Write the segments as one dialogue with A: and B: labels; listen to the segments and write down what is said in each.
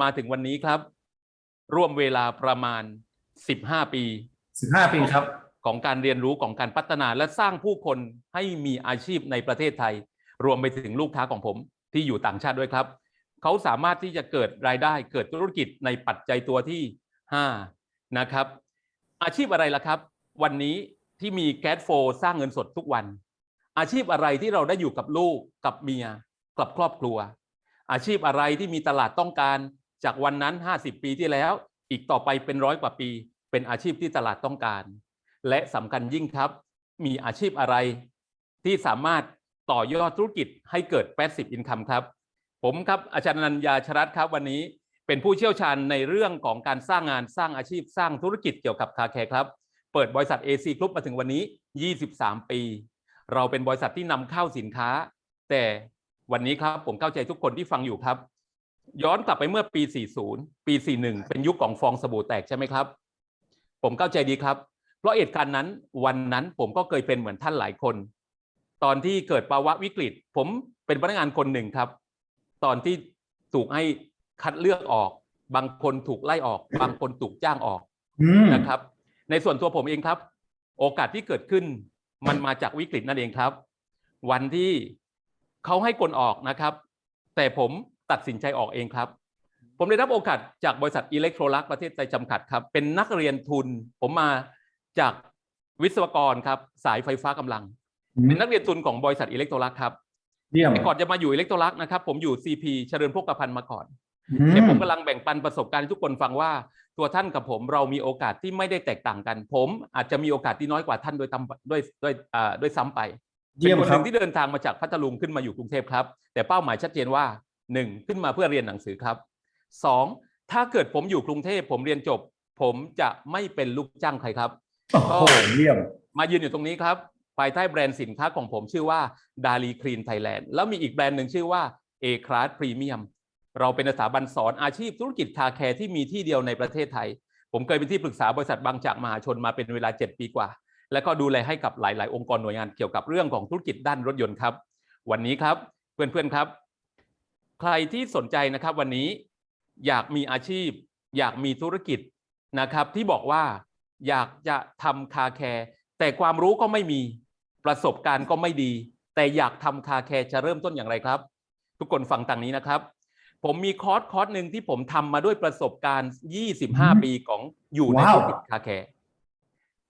A: มาถึงวันนี้ครับ ร่วมเวลาประมาณ 15 ปี
B: สิบห้าปีครับ
A: ของการเรียนรู้ของการพัฒนาและสร้างผู้คนให้มีอาชีพในประเทศไทย รวมไปถึงลูกค้าของผมที่อยู่ต่างชาติด้วยครับ เขาสามารถที่จะเกิดรายได้เกิดธุรกิจในปัจจัยตัวที่ 5 นะครับ อาชีพอะไรล่ะครับ วันนี้ที่มีแก๊สโฟสร้างเงินสดทุกวัน อาชีพอะไรที่เราได้อยู่กับลูกกับเมียกับครอบครัว อาชีพอะไรที่มีตลาดต้องการ จากวันนั้น 50 ปีที่แล้ว อีกต่อไปเป็นร้อยกว่าปี เป็นอาชีพที่ตลาดต้องการ และสำคัญยิ่งครับ มีอาชีพอะไร ที่สามารถต่อยอดธุรกิจให้เกิด passive income ครับ ผมครับอาจารย์นัญญาชรัตครับวันนี้เป็นผู้เชี่ยวชาญในเรื่องของการสร้างงานสร้างอาชีพสร้างธุรกิจเกี่ยวกับคาแคร์ครับ เปิดบริษัท AC Group มาถึงวันนี้ 23 ปี เราเป็นบริษัทที่นำเข้าสินค้า แต่วันนี้ครับผมเข้าใจทุกคนที่ฟังอยู่ครับ ย้อนกลับไปเมื่อปี 40 ปี 41 เป็นยุคของฟองสบู่แตกใช่ไหมครับ ผมเข้าใจดีครับ เพราะเหตุการณ์นั้นวันนั้นผมก็เคยเป็นเหมือนท่านหลายคน ตอนที่เกิดภาวะวิกฤต ผมเป็นพนักงานคนหนึ่งครับ ตอนที่ถูกให้คัดเลือกออก บางคนถูกไล่ออก บางคนถูกจ้างออก
B: อืม
A: นะครับ ในส่วนตัวผมเองครับ โอกาสที่เกิดขึ้น มันมาจากวิกฤตนั่นเองครับ วันที่เขาให้คนออกนะครับ แต่ผม ตัดสินใจออกเองครับ ผมได้รับโอกาสจากบริษัทอิเล็กโทรลักประเทศไทยจำกัดครับ เป็นนักเรียนทุน ผมมาจากวิศวกรครับ สายไฟฟ้ากำลัง เป็นนักเรียนทุนของบริษัทอิเล็กโทรลักครับ
B: เยี่ยม
A: แต่ก่อนจะมาอยู่อิเล็กโทรลักนะครับ ผมอยู่ CP เจริญพกพันธ์มาก่อน
B: อื
A: เดี๋ยวผม
B: ม
A: กำลังแบ่งปันประสบการณ์ให้ทุกคนฟังว่าตัวท่านกับผมเรามีโอกาสที่ไม่ได้แตกต่างกัน ผมอาจจะมีโอกาสที่น้อยกว่าท่านโดยตำด้วยด้วยอ่าด้วยซ้ำไปเป็
B: เยี่ย
A: น
B: ม
A: คน
B: ค
A: ห
B: รับ
A: นึ่งที่เดินทางมาจากพัทลุงขึ้นมาอยู่กรุงเทพครับ แต่เป้าหมายชัดเจนว่า หนึ่งขึ้นมาเพื่อเรียนหนังสือครับสองถ้าเกิดผมอยู่กรุงเทพผมเรียนจบ ผมจะไม่เป็นลูกจ้างใครครับ
B: โอ้โหเยี่ยม
A: มายืนอยู่ตรงนี้ครับภายใต้แบรนด์สินค้าของผมชื่อว่าดาลีคลีนไทยแลนด์แล้วมีอีกแบรนด์หนึ่งชื่อว่า A Class Premium เราเป็นสถาบันสอนอาชีพธุรกิจคาแคร์ที่มีที่เดียวในประเทศไทย ผมเคยเป็นที่ปรึกษาบริษัทบางจากมหาชนมาเป็นเวลา 7 ปีกว่า แล้วก็ดูแลให้กับหลาย ๆ องค์กรหน่วยงานเกี่ยวกับเรื่องของธุรกิจด้านรถยนต์ครับ วันนี้ครับเพื่อน ๆ ครับ ใครที่สนใจนะครับวันนี้อยากมีอาชีพ อยากมีธุรกิจนะครับ ที่บอกว่าอยากจะทำคาแคร์แต่ความรู้ก็ไม่มีประสบการณ์ก็ไม่ดี แต่อยากทำคาแคร์จะเริ่มต้นอย่างไรครับ ทุกคนฟังต่างนี้นะครับ ผมมีคอร์สคอร์สหนึ่งที่ผมทำมาด้วยประสบการณ์ 25 ปีของอยู่ใน
B: ว้าว
A: ธุรกิจคาแคร์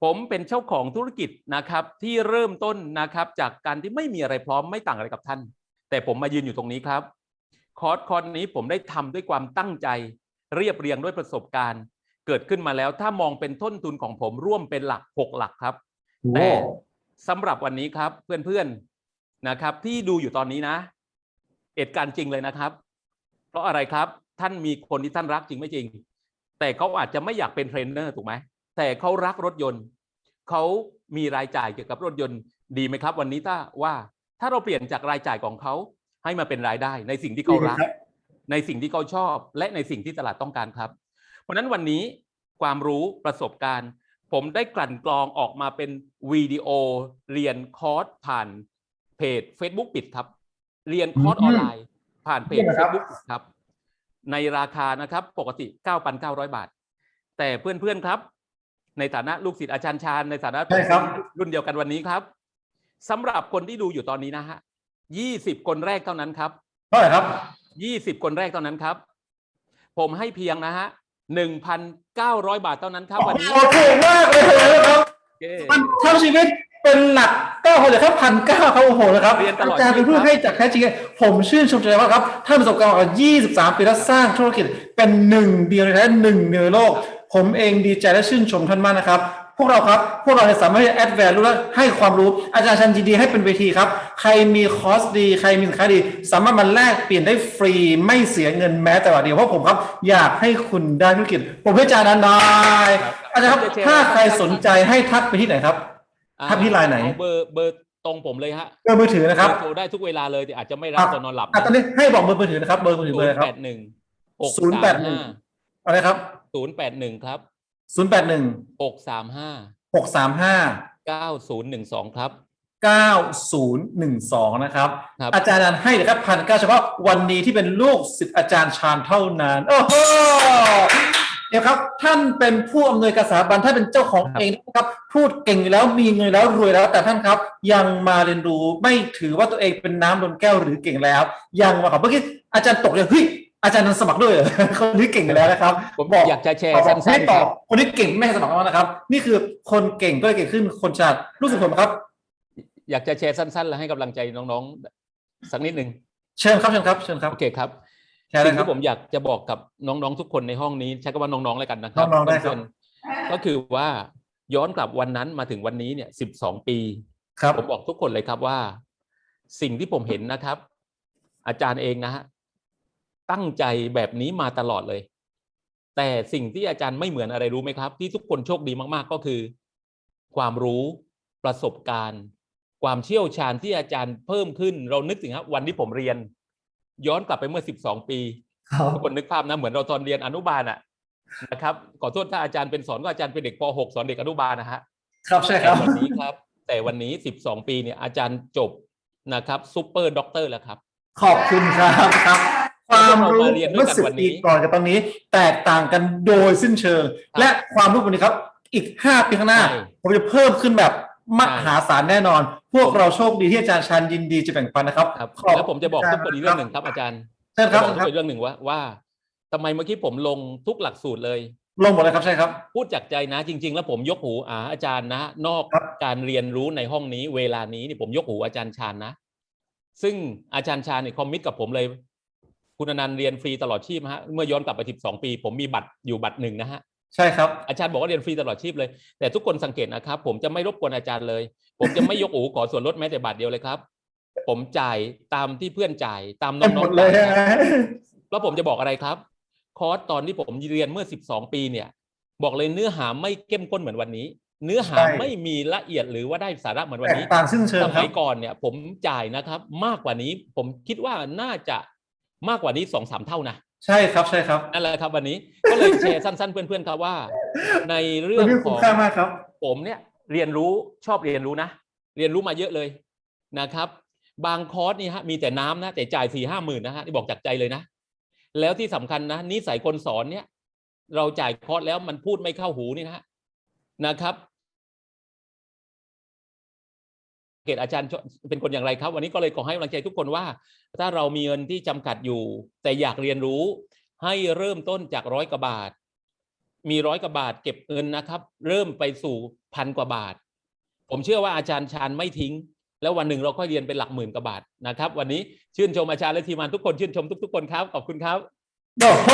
A: ผมเป็นเจ้าของธุรกิจนะครับที่เริ่มต้นนะครับจากการที่ไม่มีอะไรพร้อมไม่ต่างอะไรกับท่าน แต่ผมมายืนอยู่ตรงนี้ครับ คอร์สคอร์สนี้ผมได้ทำด้วยความตั้งใจ เรียบเรียงด้วยประสบการณ์ เกิดขึ้นมาแล้วถ้ามองเป็นต้นทุนของผมร่วมเป็นหลัก6หลักครับ แต่
B: โอ้
A: สำหรับวันนี้ครับเพื่อนๆนะครับ ที่ดูอยู่ตอนนี้นะเหตุการณ์จริงเลยนะครับ เพราะอะไรครับท่านมีคนที่ท่านรักจริงไม่จริง แต่เขาอาจจะไม่อยากเป็นเทรนเนอร์ถูกไหมแต่เขารักรถยนต์เขามีรายจ่ายเกี่ยวกับรถยนต์ดีไหมครับ วันนี้ถ้าว่าถ้าเราเปลี่ยนจากรายจ่ายของเขา ให้มาเป็นรายได้ ในสิ่งที่เขารัก
B: ครับ
A: ในสิ่งที่เขาชอบ และในสิ่งที่ตลาดต้องการครับ เพราะฉะนั้นวันนี้ความรู้ประสบการณ์ ผมได้กลั่นกรองออกมาเป็นวิดีโอเรียนคอร์สผ่านเพจ Facebook ปิดครับ เรียนคอร์สออนไลน์ผ่านเพจ
B: เยี่ยมนะครับ
A: Facebook ปิดครับ ในราคานะครับปกติ 9,900 บาท แต่เพื่อนๆครับ ในฐานะลูกศิษย์อาจารย์ชาญในฐานะ
B: ใช่ครับ
A: รุ่นเดียวกันวันนี้ครับสำหรับคนที่ดูอยู่ตอนนี้นะฮะ 20คนแรกเท่านั้นครับ
B: เท่าไหร่ครับ
A: ยี่สิบคนแรกเท่านั้นครับ ผมให้เพียงนะฮะหนึ่งพันเก้าร้อยบาทเท่านั้นครับวันนี้
B: โอเคมากเลยครับ
A: โอเค
B: มันทั้งชีวิตเป็นหลักเก้าคนเลยครับพันเก้าครับโอ้โหนะครับ
A: เรียนตลอด
B: อาจารย์เป็นผู้
A: ชีวิตครับ
B: ให้จากแท้จริงผมชื่นชมใจมากครับท่านประสบการณ์กว่า23 ปีแล้วสร้างธุรกิจเป็นหนึ่งเดียวในและหนึ่งเดียวในโลก ผมเองดีใจและชื่นชมท่านมากนะครับพ วกเราครับ พวกเราเนี่ยสามารถแอดแวร์รู้และให้ความรู้อาจารย์ชันยินดีให้เป็นเวทีครับ ใครมีคอร์สดี ใครมีสินค้าดี สามารถมาแลกเปลี่ยนได้ฟรีไม่เสียเงินแม้แต่บาทเดียวเพราะผมครับ อยากให้คุณได้ธุรกิจ ผมให้อาจารย์นันนายอาจารย์ครับ ถ้าใครสนใจให้ทักไปที่ไหนครับ
A: อ่า
B: ทักที่ไลน์ไหน
A: เอาเบอร์เบอร์ตรงผมเลยฮะ
B: เบอร์มือถือนะครับ
A: โทรได้ทุกเวลาเลยแต่อาจจะไม่รั
B: ครับบ
A: ตอนนอนหลับ
B: อะตอนนี้ให้บอกเบอร์มือถือนะครับเบอร์มือถือ
A: ศู
B: เบอร์
A: น
B: อะไร
A: ย์
B: ครั
A: แป
B: บ
A: ดหนึ่งหก
B: ศูนย์แป
A: สา
B: ด
A: ม
B: หนึ่ง
A: ห้า
B: อะไรครับ
A: ศูนย์แปดหนึ่งครับ
B: ศูนย์แปดหนึ่ง
A: หกสามห้า
B: หกสามห้า
A: เก้าศูนย์หนึ่งสองครับ
B: 9012นะครับ
A: ครับ
B: อาจารย์นันให้เลยครับพันเก้าเฉพาะวันนี้ที่เป็นลูกศิษย์อาจารย์ชาญเท่านั้น โอ้โหเดี๋ยวครับ ท่านเป็นผู้อำนวยการสถาบันท่านเป็นเจ้าของ
A: ครับ
B: เองนะครับ พูดเก่งอยู่แล้วมีเงินแล้วรวยแล้ว แต่ท่านครับ ยังมาเรียนรู้ไม่ถือว่าตัวเองเป็นน้ำล้นแก้วหรือเก่งแล้ว ยังมาขอเมื่อกี้อาจารย์ตกเลยเฮ้ย อาจารย์นันสมัครด้วยเหรอคนที่เก่งอยู่แล้วนะครับ
A: ผม
B: บอก
A: อยากจะแชร์
B: บอก
A: สั้
B: ให้
A: นๆ
B: ต่
A: ค
B: อ
A: รับ
B: คนที่เก่งไม่ให้สมัครแล้วนะครับ นี่คือคนเก่งก็เลยเก่งขึ้นคนฉลาดรู้สึกผมครับ
A: อยากจะแชร์สั้นๆ และให้กำลังใจน้องๆ สักนิดหนึ่ง
B: เชิญครับเชิญครับเชิญครับ
A: โอเคครับ
B: แชร์เล
A: สิ่
B: ย
A: ง
B: ครับ
A: ที่ผมอยากจะบอกกับน้องๆทุกคนในห้องนี้ใช้คำว่าน้องๆแล้วกันนะครับ
B: น้องๆได้ครับ
A: เพื่อนๆก็คือว่าย้อนกลับวันนั้นมาถึงวันนี้เนี่ยสิบสองปี
B: ครับ
A: ผมบอกทุกคนเลยครับว่า สิ่งที่ผมเห็นนะครับ อาจารย์เองนะฮะ ตั้งใจแบบนี้มาตลอดเลย แต่สิ่งที่อาจารย์ไม่เหมือนอะไรรู้ไหมครับ ที่ทุกคนโชคดีมากๆก็คือ ความรู้ประสบการณ์ ความเชี่ยวชาญที่อาจารย์เพิ่มขึ้น เรานึกถึงครับวันที่ผมเรียน ย้อนกลับไปเมื่อ 12 ปี
B: ครับ
A: ทุกคนนึกภาพนะเหมือนเราตอนเรียนอนุบาลอะนะครับขอโทษถ้าอาจารย์เป็นสอนก็อาจารย์เป็นเด็กป .6 สอนเด็กอนุบาลนะฮะ
B: ครับใช่ค
A: แต่
B: รับ
A: วันนี้ครับ แต่วันนี้ 12 ปีเนี่ยอาจารย์จบนะครับซูเปอร์ด็อกเตอร์แล้วครับ
B: ขอบคุณครับครับ ความรู้
A: เรามาเรียนด้
B: เมื่
A: ว
B: อย
A: กัน
B: สิบ
A: วันนี้
B: ปีก่อนกับตอนนี้ แตกต่างกันโดยสิ้นเชิง
A: ครับ
B: และความรู้วันนี้ครับ อีกห้าปีข้างหน้า
A: ใช่
B: ผมจะเพิ่มขึ้นแบบม
A: ใช่
B: หาศาลแน่นอน พวกเราโชคดีที่อาจารย์ชันยินดีจะแบ่งปันนะครับ
A: ครับ
B: ขอบ
A: แล้วผมจะบอกทุกคนอีกเรื่องหนึ่งครับอาจารย์
B: เชิญครับ
A: จะบอก
B: เชิญครับ
A: ทุกคนอีกเรื่องหนึ่งว่าว่าทำไมเมื่อกี้ผมลงทุกหลักสูตรเลย
B: ลงหมดเลยครับใช่ครับ
A: พูดจากใจนะจริง ๆ แล้วผมยกหูอาอาจารย์นะ นอก
B: ครับ
A: การเรียนรู้ในห้องนี้ เวลานี้นี่ผมยกหูอาจารย์ชาญนะ ซึ่งอาจารย์ชาญเนี่ยคอมมิตกับผมเลย คุณอนันต์เรียนฟรีตลอดชีพฮะเมื่อย้อนกลับไป 12 ปี ผมมีบัตรอยู่บัตรหนึ่งนะฮะ
B: ใช่ครับ
A: อาจารย์บอกว่าเรียนฟรีตลอดชีพเลย แต่ทุกคนสังเกตนะครับ ผมจะไม่รบกวนอาจารย์เลย ผมจะไม่ยกหูขอส่วนลดแม้แต่บาทเดียวเลยครับ ผมจ่ายตามที่เพื่อนจ่ายตามน้
B: เต็มหม
A: อง
B: ด
A: ๆ
B: เล
A: จ่าย
B: ย
A: ครับแล้วผมจะบอกอะไรครับ คอร์สตอนที่ผมเรียนเมื่อ 12 ปีเนี่ย บอกเลยเนื้อหาไม่เข้มข้นเหมือนวันนี้ เนื้อหา
B: ใช่
A: ไม่มีละเอียดหรือว่าได้สาระเหมือนวัน
B: แตก
A: นี้
B: ต่างสิ้นเชิง
A: ส
B: ครั
A: มั
B: บ
A: ยก่อนเนี่ย ผมจ่ายนะครับ มากกว่านี้ผมคิดว่าน่าจะ มากกว่านี้สองสามเท่านะ
B: ใช่ครับใช่ครับ
A: นั่นแหละครับวันนี้ก็เลยแชร์สั้น ๆ เพื่อนๆครับว่า ในเรื่
B: วั
A: อนง
B: นี้
A: ข
B: คุ้ม
A: อง
B: ค่ามากครับ
A: ผมเนี่ยเรียนรู้ชอบเรียนรู้นะ เรียนรู้มาเยอะเลยนะครับ บางคอร์สนี่ฮะมีแต่น้ำนะแต่จ่ายสี่ห้าหมื่นนะฮะที่บอกจากใจเลยนะ แล้วที่สำคัญนะนิสัยคนสอนเนี่ย เราจ่ายคอร์สแล้วมันพูดไม่เข้าหูนี่นะฮะนะครับ เกตอาจารย์เป็นคนอย่างไรครับ วันนี้ก็เลยขอให้กำลังใจทุกคนว่า ถ้าเรามีเงินที่จำกัดอยู่ แต่อยากเรียนรู้ ให้เริ่มต้นจากร้อยกว่าบาท มีร้อยกว่าบาทเก็บเงินนะครับ เริ่มไปสู่พันกว่าบาท ผมเชื่อว่าอาจารย์ชาญไม่ทิ้ง แล้ววันหนึ่งเราก็เรียนเป็นหลักหมื่นกว่าบาทนะครับ วันนี้ชื่นชมอาจารย์และทีมงานทุกคนชื่นชมทุก ๆ คนครับขอบคุณครับ
B: โอ้โห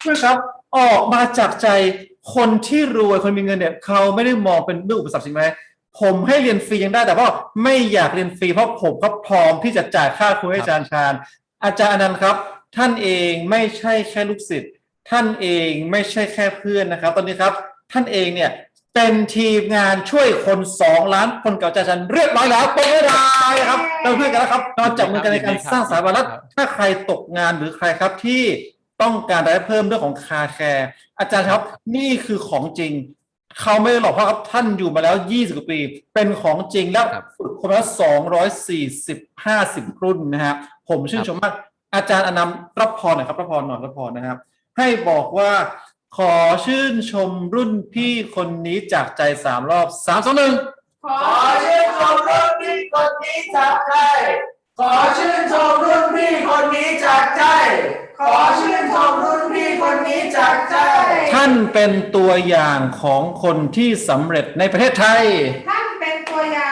B: เพื่อนครับออกมาจากใจคนที่รวยคนมีเงินเนี่ยเขาไม่ได้มองเป็นเรื่องอุปสรรคใช่ไหม ผมให้เรียนฟรียังได้แต่ว่าไม่อยากเรียนฟรีเพราะผมก็พร้อมที่จะจ่ายค่าครูให้อาจารย์ชาญ อาจารย์อนันต์ครับ ท่านเองไม่ใช่แค่ลูกศิษย์ท่านเองไม่ใช่แค่เพื่อนนะครับ ตอนนี้ครับ ท่านเองเนี่ยเป็นทีมงานช่วยคนสองล้านคนเกับอาจารย์ชาญเรียบร้อยแล้วปรบมือได้ครับเราเพื่อนกันแล้วครับเราจับมือกันในการสร้างสถาบันแล้วถ้าใครตกงานหรือใครครับที่ต้องการรายได้เพิ่มเรื่องของคาแคร์อาจารย์ครับนี่คือของจริง เขาไม่ได้หลอกเพราะครับท่านอยู่มาแล้ว20กว่าปี เป็นของจริงแล้ว
A: ครับ
B: ฝึกคนมาแล้ว240 50รุ่นนะฮะผมชื่นชมมากอาจารย์อนันต์รับพรหน่อยครับรับพรหน่อยรับพรนะครับ ให้บอกว่าขอชื่นชมรุ่นพี่คนนี้จากใจสามรอบสามสองหนึ่ง
C: ขอชื่นชมรุ่นพี่คนนี้จากใจ ขอชื่นชมรุ่นพี่คนนี้จากใจ ขอชื่นชมรุ่นพี่คนนี้จากใจ
B: ท่านเป็นตัวอย่างของคนที่สำเร็จในประเทศไทย
C: ท่านเป็นตัวอย่าง